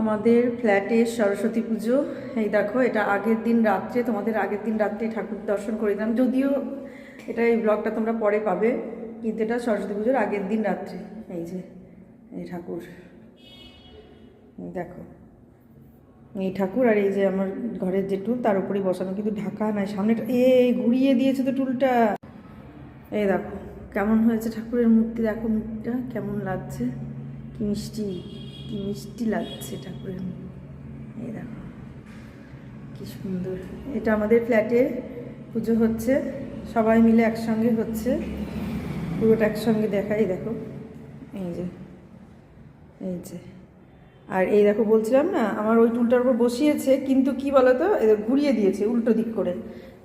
আমাদের ফ্ল্যাটে সরস্বতী পুজো। এই দেখো, এটা আগের দিন রাত্রে, তোমাদের আগের দিন রাত্রে ঠাকুর দর্শন করে দিলাম। যদিও এটা এই ব্লগটা তোমরা পরে পাবে, কিন্তু এটা সরস্বতী পুজোর আগের দিন রাত্রে। এই যে, এই ঠাকুর। দেখো, এই ঠাকুর আর এই যে আমার ঘরের যে টুল, তার উপরেই বসানো, কিন্তু ঢাকা নাই সামনেটা এই ঘুরিয়ে দিয়েছে তো টুলটা। এই দেখো, কেমন হয়েছে ঠাকুরের মূর্তি? দেখো মুখটা কেমন লাগছে? কি মিষ্টি। কি মিষ্টি লাগছে ঠাকুরের এই দেখো, কি সুন্দর। এটা আমাদের ফ্ল্যাটে পুজো হচ্ছে, সবাই মিলে একসঙ্গে হচ্ছে, পুরোটা একসঙ্গে দেখাই দেখো। এই যে এই যে। আর এই দেখো বলছিলাম না, আমার ওই টুলটার উপর বসিয়েছে, কিন্তু কি বলতো ঘুরিয়ে দিয়েছে উল্টো দিক করে।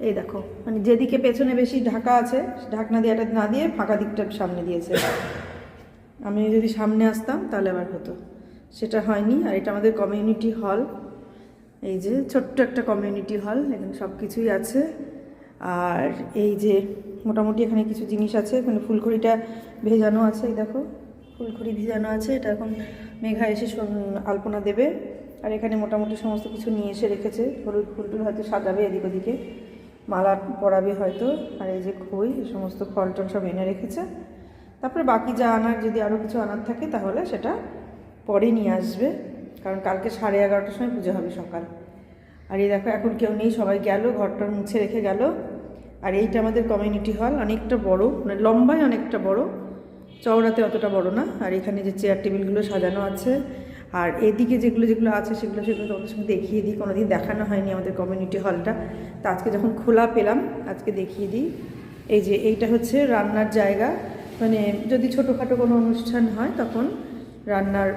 এই দেখো মানে যেদিকে পেছনে বেশি ঢাকা আছে, ঢাকনা দিয়েটা না দিয়ে ফাঁকা দিকটা সামনে দিয়েছে। আমি যদি সামনে আসতাম, তাহলে আবার হতো। সেটা হয়নি, আর এটা আমাদের কমিউনিটি হল এই যে ছোট্ট একটা কমিউনিটি হল এখানে সব কিছুই আছে। আর এই যে মোটামুটি এখানে কিছু জিনিস আছে, এখানে ফুলকড়িটা ভেজানো আছে, এই দেখো। ফুলকড়ি ভেজানো আছে, এটা এখন মেঘা এসে আলপনা দেবে। আর এখানে মোটামুটি সমস্ত কিছু নিয়ে এসে রেখেছে। হলুদ ফুল টুল হয়তো সাজাবে এদিক ওদিকে। মালা পরাবে হয়তো। আর এই যে খই সমস্ত ফল টল সব এনে রেখেছে। তারপরে বাকি যা আনার, যদি আরও কিছু আনার থাকে, তাহলে সেটা পরে নিয়ে আসবে, কারণ কালকে সাড়ে এগারোটার সময় পুজো হবে সকাল। আর এই দেখো, এখন কেউ নেই, সবাই গেল ঘরটার মুছে রেখে গেল। আর এইটা আমাদের কমিউনিটি হল অনেকটা বড় মানে লম্বায় অনেকটা বড়। চওড়াতে অতটা বড় না, আর এখানে যে চেয়ার টেবিলগুলো সাজানো আছে, আর এদিকে যেগুলো যেগুলো আছে, সেগুলো সেগুলো তোমাদের সঙ্গে দেখিয়ে দিই, কোনোদিন দেখানো হয়নি আমাদের কমিউনিটি হলটা তা আজকে যখন খোলা পেলাম, আজকে দেখিয়ে দিই। এই যে, এইটা হচ্ছে রান্নার জায়গা। মানে যদি ছোটোখাটো কোনো অনুষ্ঠান হয় তখন রান্নার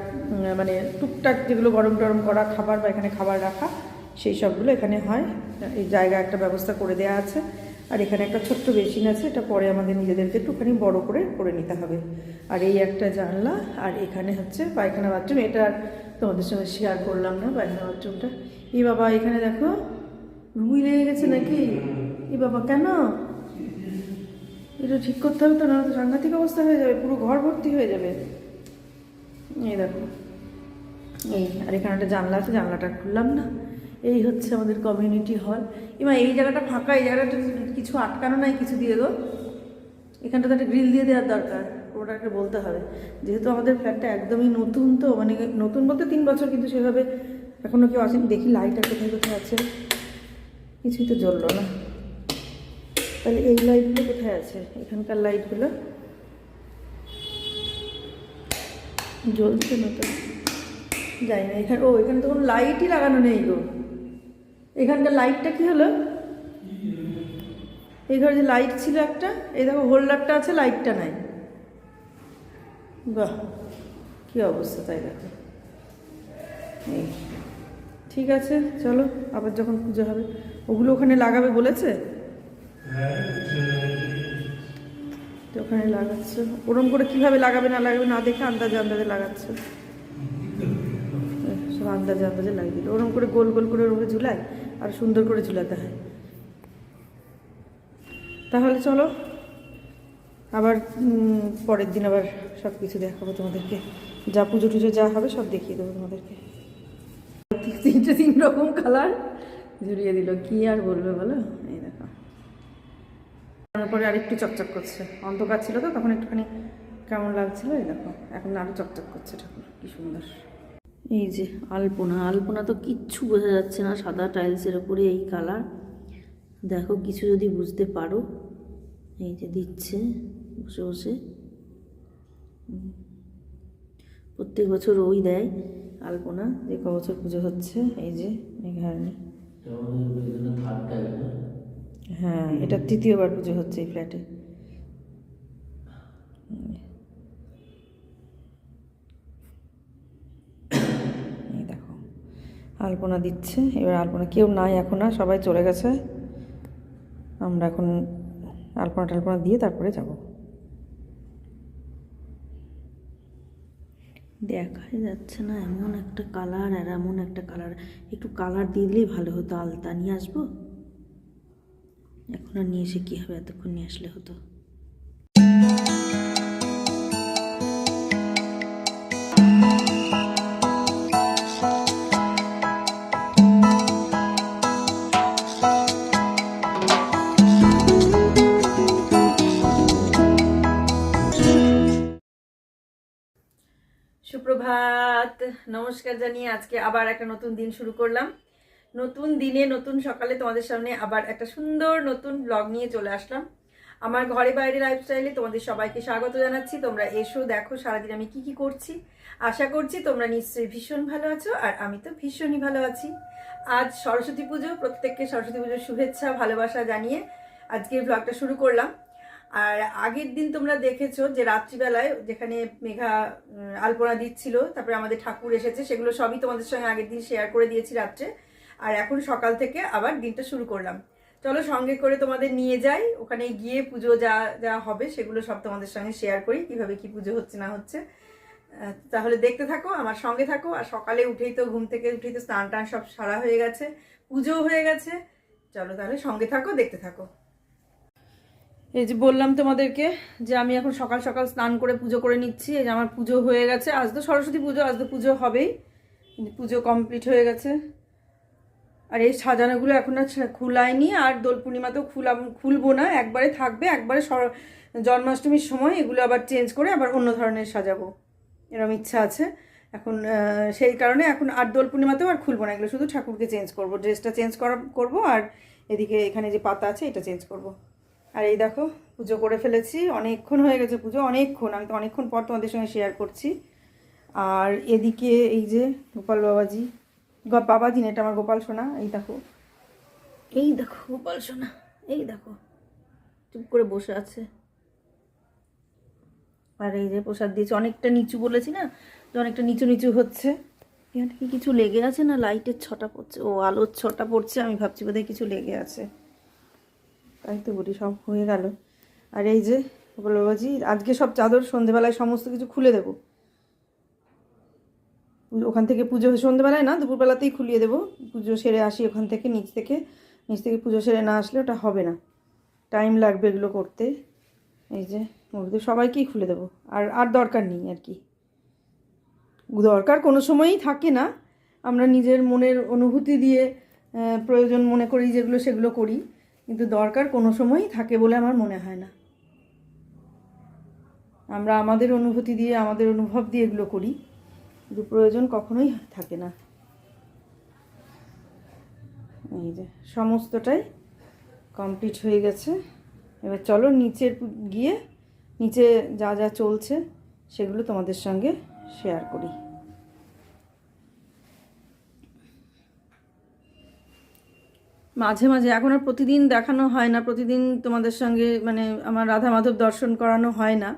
মানে টুকটাক যেগুলো গরম টরম করা খাবার বা এখানে খাবার রাখা, সেই সবগুলো এখানে হয়। এই জায়গা একটা ব্যবস্থা করে দেওয়া আছে। আর এখানে একটা ছোট্ট বেসিন আছে, এটা পরে আমাদের নিজেদেরকে একটুখানি বড় করে করে নিতে হবে। আর এই একটা জানলা, আর এখানে হচ্ছে পায়খানা বাথরুম। এটা আর তোমাদের সঙ্গে শেয়ার করলাম না পায়খানা বাথরুমটা। এই বাবা, এখানে দেখো, রুই লেগে গেছে নাকি? এই বাবা, কেন? এটা ঠিক করতে হবে তো না সাংঘাতিক অবস্থা হয়ে যাবে, পুরো ঘর ভর্তি হয়ে যাবে। এই দেখো। এই, আর এখানে একটা জানলা আছে, জানলাটা খুললাম না। এই হচ্ছে আমাদের কমিউনিটি হল এবার এই জায়গাটা ফাঁকা, এই জায়গাটা কিছু আটকানো নাই, কিছু দিয়ে গো এখানটাতে একটা গ্রিল দিয়ে দেওয়ার দরকার, ওটাকে বলতে হবে। যেহেতু আমাদের ফ্ল্যাটটা একদমই নতুন তো মানে নতুন বলতে তিন বছর, কিন্তু সেভাবে এখনও কেউ আসেনি। দেখি লাইট কোথায় কোথায় আছে। কিছুই তো জ্বললো না। তাহলে এই লাইটগুলো কোথায় আছে? এখানকার লাইটগুলো জ্বলছে না তো। জানি না, এখানে ও, এখানে তো কোনো লাইটই লাগানো নেই গো। এখানকার লাইটটা কি হলো? এই ঘরে যে লাইট ছিল একটা, এই দেখো হোল্ডারটা আছে লাইটটা নাই। বাহ, কী অবস্থা তাই দেখো। এই, ঠিক আছে, চলো, আবার যখন পুজো হবে। ওগুলো ওখানে লাগাবে বলেছে? তো ওখানে লাগাচ্ছে। ওরম করে কীভাবে লাগাবে না লাগাবে না দেখে আন্দাজে আন্দাজে লাগাচ্ছে। সব আন্দাজে আন্দাজে লাগিয়ে দিল। ওরম করে গোল গোল করে ওরমে ঝুলায় আর সুন্দর করে ঝুলাতে হয়। তাহলে চলো, আবার পরের দিন আবার সব কিছু দেখাবো তোমাদেরকে। যা পুজো টুজো যা হবে সব দেখিয়ে দেবো তোমাদেরকে। তিনটে তিন রকম কালার ঝুলিয়ে দিল। কি আর বলবে বলো? তারপরে আরেকটু চকচক করছে। অন্ধকার ছিল তো তখন একটুখানি কেমন লাগছিল এই দেখো। এখন আরও চকচক করছে ঠাকুর কি সুন্দর। এই যে আলপনা আলপনা তো কিচ্ছু বোঝা যাচ্ছে না সাদা টাইলসের উপরে এই কালার। দেখো কিছু যদি বুঝতে পারো। এই যে দিচ্ছে বসে বসে। প্রত্যেক বছর ওই দেয় আলপনা যে ক বছর পুজো হচ্ছে এই যে এই মেঘারণী হ্যাঁ এটা তৃতীয়বার পুজো হচ্ছে এই ফ্ল্যাটে দেখো, আলপনা দিচ্ছে, এবার আলপনা কেউ নাই এখন আর, সবাই চলে গেছে। আমরা এখন আলপনা টালপনা দিয়ে তারপরে যাব। দেখাই যাচ্ছে না, এমন একটা কালার আর এমন একটা কালার একটু কালার দিলেই ভালো হতো, আলতা নিয়ে আসব? এখন আর নিয়ে এসে কী হবে? এতক্ষণ নিয়ে আসলে হতো। সুপ্রভাত, নমস্কার জানিয়ে আজকে আবার একটা নতুন দিন শুরু করলাম। নতুন দিনে, নতুন সকালে তোমাদের সামনে আবার একটা সুন্দর নতুন ব্লগ নিয়ে চলে আসলাম। আমার ঘরে বাইরে লাইফস্টাইলে তোমাদের সবাইকে স্বাগত জানাচ্ছি। তোমরা এসো, দেখো সারাদিন আমি কি কি করছি। আশা করছি তোমরা নিশ্চয়ই ভীষণ ভালো আছো, আর আমি তো ভীষণই ভালো আছি। আজ সরস্বতী পুজো, প্রত্যেককে সরস্বতী পুজোর শুভেচ্ছা, ভালোবাসা জানিয়ে আজকের ব্লগটা শুরু করলাম। আর আগের দিন তোমরা দেখেছ যে রাত্রিবেলায় যেখানে মেঘা আলপনা দিচ্ছিল, তারপরে আমাদের ঠাকুর এসেছে, সেগুলো সবই তোমাদের সঙ্গে আগের দিন শেয়ার করে দিয়েছি রাত্রে। আর এখন সকাল থেকে আবার দিনটা শুরু করলাম। চলো সঙ্গে করে তোমাদের নিয়ে যাই, ওখানে গিয়ে পুজো যা যা হবে সেগুলো সব তোমাদের সঙ্গে শেয়ার করি, কীভাবে কি পুজো হচ্ছে না হচ্ছে। তাহলে দেখতে থাকো, আমার সঙ্গে থাকো, আর সকালে উঠেই তো ঘুম থেকে উঠেই তো স্নান টান সব সারা হয়ে গেছে পুজো হয়ে গেছে। চলো তাহলে সঙ্গে থাকো, দেখতে থাকো। এই যে বললাম তোমাদেরকে যে আমি এখন সকাল সকাল স্নান করে পুজো করে নিচ্ছি, এই যে আমার পুজো হয়ে গেছে। আজ তো সরস্বতী পুজো, আজ তো পুজো হবেই। পুজো কমপ্লিট হয়ে গেছে। আর এই সাজানোগুলো এখন আর খুলাইনি আর দোল পূর্ণিমাতেও খুলাম খুলবো না, একবারে থাকবে, একবারে জন্মাষ্টমীর সময় এগুলো আবার চেঞ্জ করে আবার অন্য ধরনের সাজাবো। এরকম ইচ্ছা আছে। এখন সেই কারণে এখন আর দোল পূর্ণিমাতেও আর খুলবো না, এগুলো শুধু ঠাকুরকে চেঞ্জ করব। ড্রেসটা চেঞ্জ করা করব, আর এদিকে এখানে যে পাতা আছে এটা চেঞ্জ করব। আর এই দেখো, পুজো করে ফেলেছি, অনেকক্ষণ হয়ে গেছে পুজো, অনেকক্ষণ, আমি তো অনেকক্ষণ পর তোমাদের সঙ্গে শেয়ার করছি। আর এদিকে এই যে গোপাল বাবাজি গ- বাবাজি না এটা আমার গোপাল সোনা, এই দেখো। এই দেখো, গোপাল সোনা, এই দেখো। চুপ করে বসে আছে। আর এই যে প্রসাদ দিয়েছে, অনেকটা নিচু বলেছি না? যে অনেকটা নিচু নিচু হচ্ছে। এখানে কি কিছু লেগে আছে না? লাইটের ছটা পড়ছে। ও আলোর ছটা পড়ছে, আমি ভাবছি বোধহয় কিছু লেগে আছে। তাই তো বলি, সব হয়ে গেল। আর এই যে বাবাজি, আজকে সব চাদর সন্ধেবেলায় সমস্ত কিছু খুলে দেবো। ওখান থেকে পুজো সন্ধ্যেবেলায় না, দুপুরবেলাতেই খুলিয়ে দেবো। পুজো সেরে আসি ওখান থেকে, নিচ থেকে। নিচ থেকে পুজো সেরে না আসলে ওটা হবে না। টাইম লাগবে এগুলো করতে। এই যে ওদের সবাইকেই খুলে দেবো। আর আর দরকার নেই আর কি। দরকার কোনো সময়ই থাকে না। আমরা নিজের মনের অনুভূতি দিয়ে প্রয়োজন মনে করি যেগুলো সেগুলো করি। কিন্তু দরকার কোনো সময়ই থাকে বলে আমার মনে হয় না। আমরা আমাদের অনুভূতি দিয়ে, আমাদের অনুভব দিয়ে এগুলো করি। কিন্তু প্রয়োজন কখনোই থাকে না। এই যে সমস্তটাই কমপ্লিট হয়ে গেছে। এবার চলো নিচের গিয়ে নিচে যা যা চলছে সেগুলো তোমাদের সঙ্গে শেয়ার করি। মাঝে মাঝে, এখন আর প্রতিদিন দেখানো হয় না, প্রতিদিন তোমাদের সঙ্গে মানে আমার রাধা মাধব দর্শন করানো হয় না।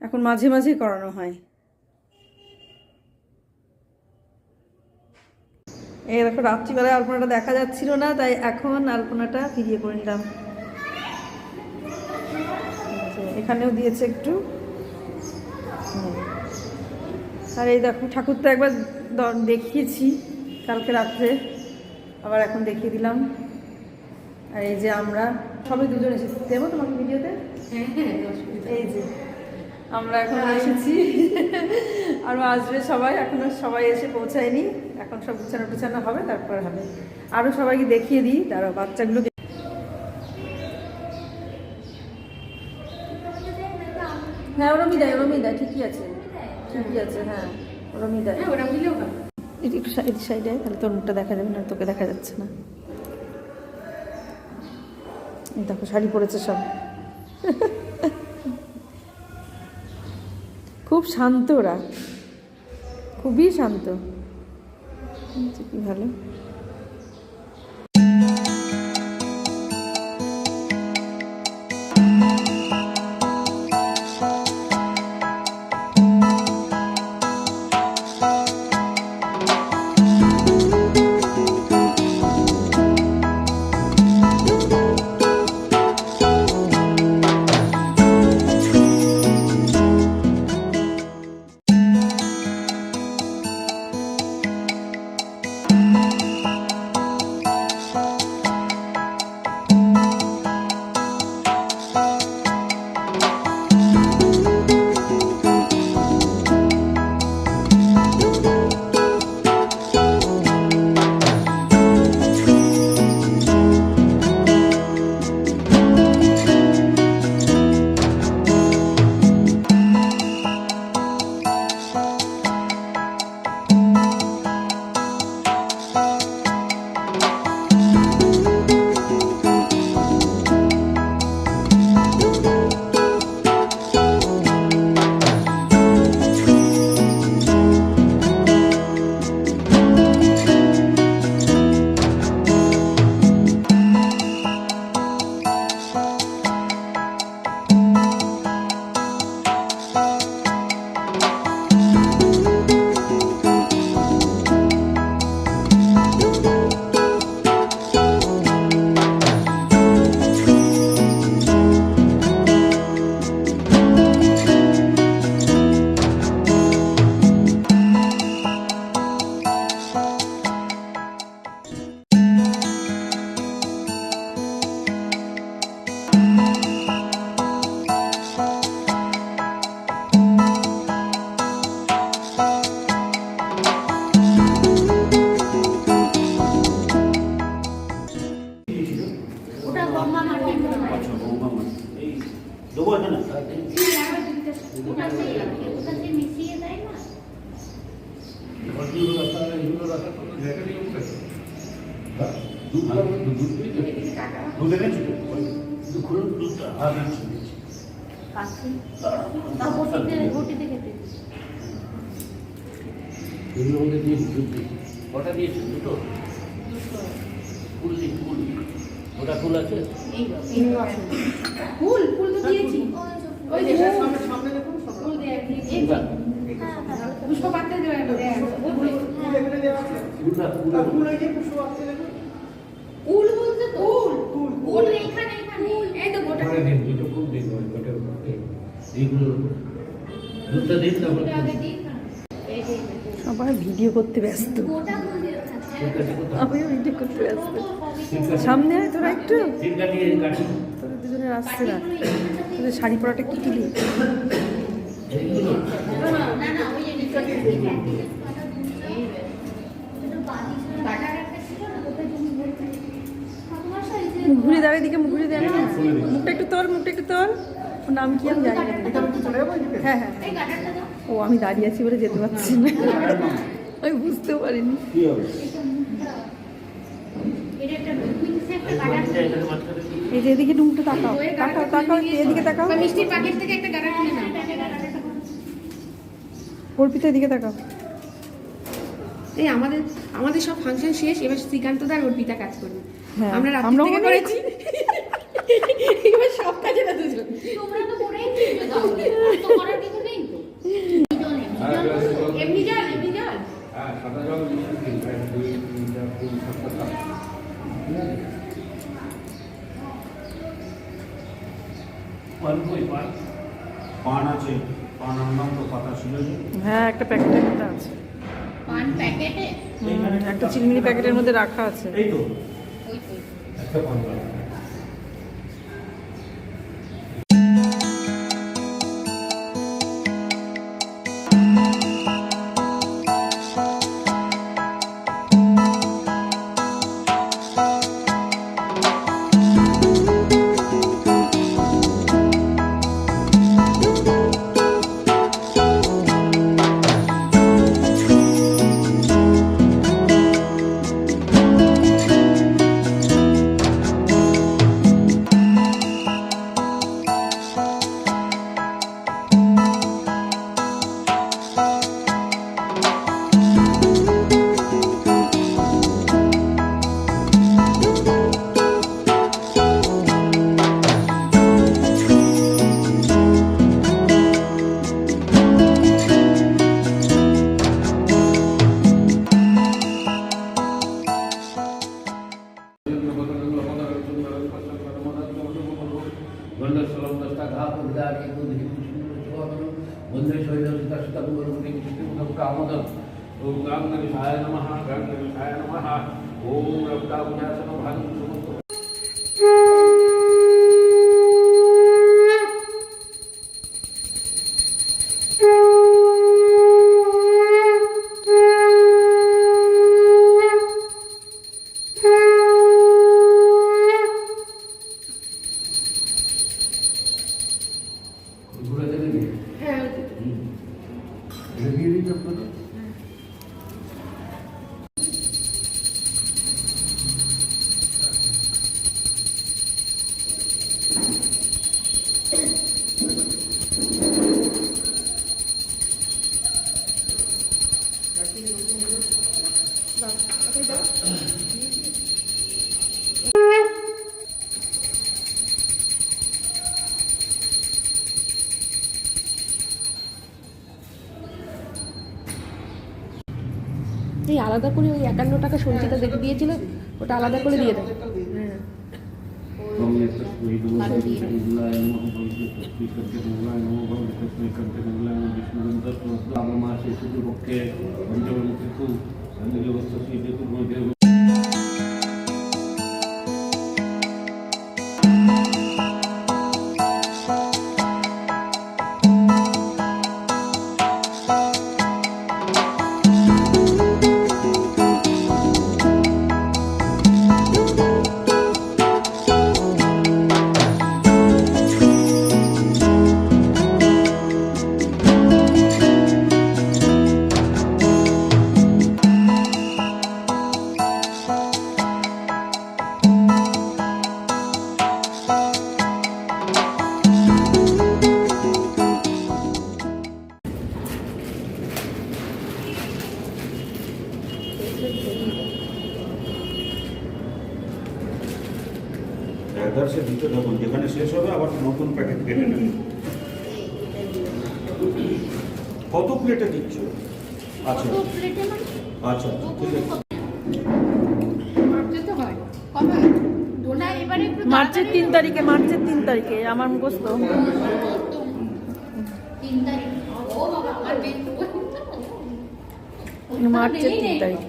এখন মাঝে মাঝেই করানো হয়। এই দেখো রাত্রিবেলায় আলপনাটা দেখা যাচ্ছিল না তাই এখন আলপনাটা ফিরিয়ে করে নিলাম। এখানেও দিয়েছে একটু। আর এই দেখো ঠাকুর তো একবার দেখিয়েছি কালকে রাত্রে আবার এখন দেখিয়ে দিলাম। আর এই যে আমরা সবাই দুজন এসেছি। দেবো তোমাকে ভিডিওতে? এই যে। আমরা এখন এসেছি। আরও আসবে সবাই এখনও সবাই এসে পৌঁছায়নি। এখন সব গুছানো টুছানো হবে তারপর হবে। আরও সবাইকে দেখিয়ে দিই তারা বাচ্চাগুলো হ্যাঁ ওরমই দেয় ওরমই দেয় ঠিকই আছে। ঠিকই আছে হ্যাঁ ওরমই দেয় একটু সাইড সাইডে তাহলে তোর মুখটা দেখা যাবে না তোকে দেখা যাচ্ছে না। দেখো শাড়ি পরেছে সব। খুব শান্ত ওরা। খুবই শান্ত। ভালো। কটা দিয়েছি দুটো ফুল দিই ফুল ওটা ফুল আছে ফুল। ফুল তো দিয়েছি ওই যে ফুল দেয়া দিয়েছি ফুলটা পুষ্প পাত্রে দেওয়া দেয়া ফুলটা বলতে তো? এখানে এখানে। এই তো গোটা। দিন দিন তারপরে সবাই ভিডিও করতে ব্যস্ত। আমিও ভিডিও করতে ব্যস্ত। সামনে আয় তোরা একটু। তোদের দুজনের আসছে না। তোদের শাড়ি পরাটা কি কিলি এইগুলো না না ওই যে নিচে এই বাটার একটা ছিল না ওটা তুমি বলতে তোমার সাথে যে মুখ ঘুরে দাঁড়িয়ে দিকে মুখ ঘুরে দাঁড়িয়ে মুখটা একটু তোর মুখটা একটু তোর ওর নাম কি আমি জানি হ্যাঁ হ্যাঁ এই গাটারটা দাও ও আমি দাঁড়িয়ে আছি বলে যেতে পারছি না। আমি বুঝতেও পারিনি। এই যে এদিকে ডুমটা তাকাও। তাকাও তাকাও এদিকে তাকাও। মিষ্টির প্যাকেট থেকে একটা গাটার কিনে নাও। অর্পিতা এদিকে তাকাও। এই আমাদের আমাদের সব ফাংশন শেষ। এবার শ্রীকান্ত দার অর্পিতা কাজ করবে। হ্যাঁ, আমরা রাত্রি থেকে করেছি এবার সব কাজে না দুজন তোমরা তো করেই দিবে তাহলে আর তো করার কিছু নেই তো এমনি জল এমনি জল হ্যাঁ সাদা জল মিশিয়ে দিন এক, দুই তিন চার পাঁচ সাতটা সাত পান কই পান পান আছে পান আনলাম তো পাতা ছিল যে হ্যাঁ একটা প্যাকেটের মধ্যে আছে। পান প্যাকেটে? একটা চিংড়ি প্যাকেটের মধ্যে রাখা আছে। এই তো। ওই তো। একটা পান tahu-tahunya senang hati এই আলাদা করে ওই একান্ন টাকা সঞ্চিতা দেখে দিয়েছিল ওটা আলাদা করে দিয়ে দেয় పంచవంశు పంచవంశు అందుకే వస్తు একবার দিতে থাকুন যেখানে শেষ হবে আবার নতুন প্যাকেট কেটে নেবেন কত প্লেটে দিচ্ছ? আচ্ছা। মানে? আচ্ছা ঠিক আছে। মার্চে তো হয়। কবে? দোনা এবারে একটু মার্চের তিন তারিখে মার্চের তিন তারিখে আমার মুখস্থ। বেশ মার্চের তিন তারিখ।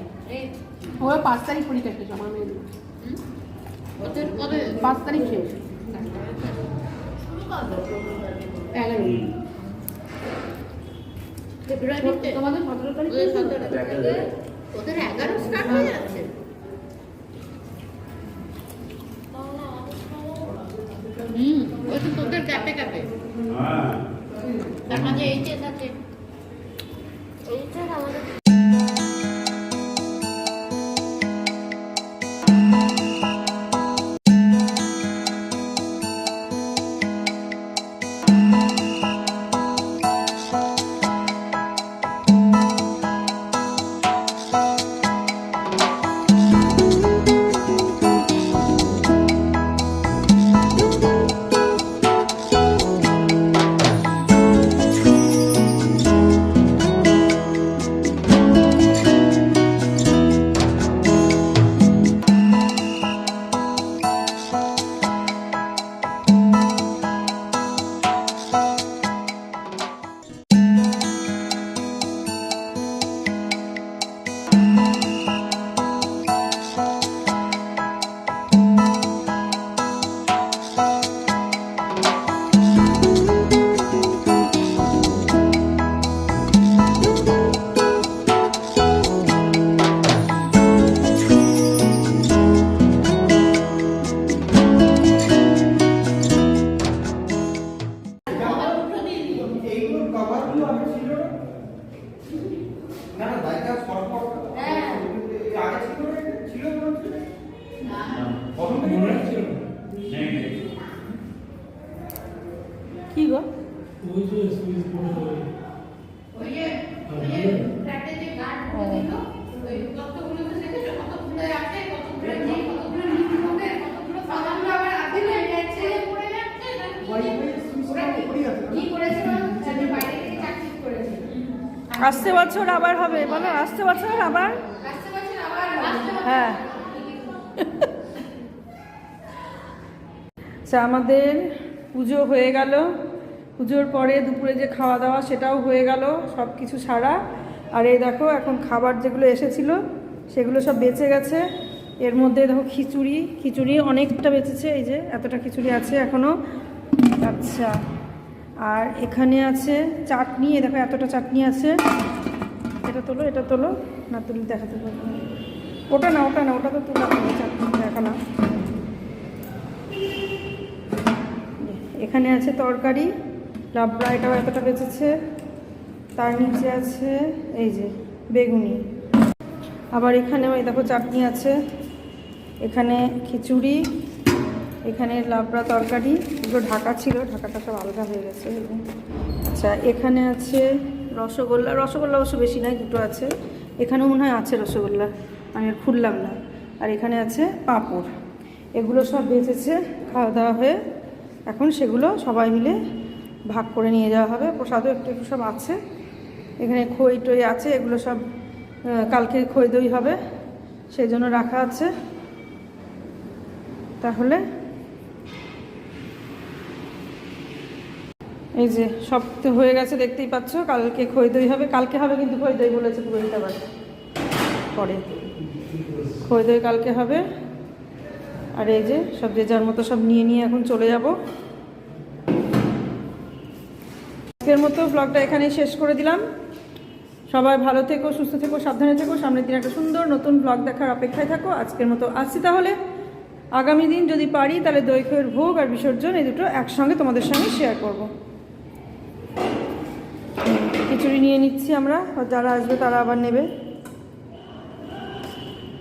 ওরা পাঁচ তারিখ পরীক্ষা আমার কবে পাঁচ তারিখ শেষ। এগারো। তোমাদের সতেরো তারিখ ওদের এগারো আসতে বছর আবার? হ্যাঁ। আচ্ছা আমাদের পুজো হয়ে গেল। পুজোর পরে দুপুরে যে খাওয়া দাওয়া সেটাও হয়ে গেল সব কিছু ছাড়া আর এই দেখো, এখন খাবার যেগুলো এসেছিল, সেগুলো সব বেঁচে গেছে। এর মধ্যে দেখো খিচুড়ি। খিচুড়ি অনেকটা বেঁচেছে, এই যে এতটা খিচুড়ি আছে এখনও আচ্ছা আর এখানে আছে চাটনি দেখো এতটা চাটনি আছে। এটা তোলো এটা তোলো, না তুলি দেখাতে পারব ওটা না ওটা না, ওটা তো তোলা হবে চাটনি দেখা না এখানে আছে তরকারি লাবড়া এটাও এতটা বেঁচেছে, তার নিচে আছে এই যে বেগুনি। আবার এখানে ওই দেখো চাটনি আছে, এখানে খিচুড়ি, এখানে লাবড়া তরকারি, এগুলো ঢাকা ছিল, ঢাকাটা সব আলাদা হয়ে গেছে। আচ্ছা এখানে আছে রসগোল্লা রসগোল্লা অবশ্য বেশি নয়, দুটো আছে। এখানেও মনে হয় আছে রসগোল্লা, আমি আর খুললাম না। আর এখানে আছে পাঁপড়। এগুলো সব বেঁচেছে, খাওয়া দাওয়া হয়ে। এখন সেগুলো সবাই মিলে ভাগ করে নিয়ে যাওয়া হবে। প্রসাদও একটু একটু সব আছে। এখানে খই টই আছে, এগুলো সব কালকে খই দই হবে, সেই জন্য রাখা আছে। তাহলে এই যে সব তো হয়ে গেছে, দেখতেই পাচ্ছ, কালকে খই দই হবে। কালকে হবে কিন্তু খই দই বলেছে পুরোহিত আবার। পরে। খই দই কালকে হবে। আর এই যে সব যে যার মতো সব নিয়ে নিয়ে এখন চলে যাব। আজকের মতো ব্লগটা এখানেই শেষ করে দিলাম। সবাই ভালো থেকো, সুস্থ থেকো, সাবধানে থেকো। সামনের দিন একটা সুন্দর নতুন ব্লগ দেখার অপেক্ষায় থাকো। আজকের মতো আসছি তাহলে। আগামী দিন যদি পারি, তাহলে দই খইয়ের ভোগ আর বিসর্জন এই দুটো একসঙ্গে তোমাদের সঙ্গে শেয়ার করব। খিচুড়ি নিয়ে নিচ্ছি আমরা। যারা আসবে তারা আবার নেবে।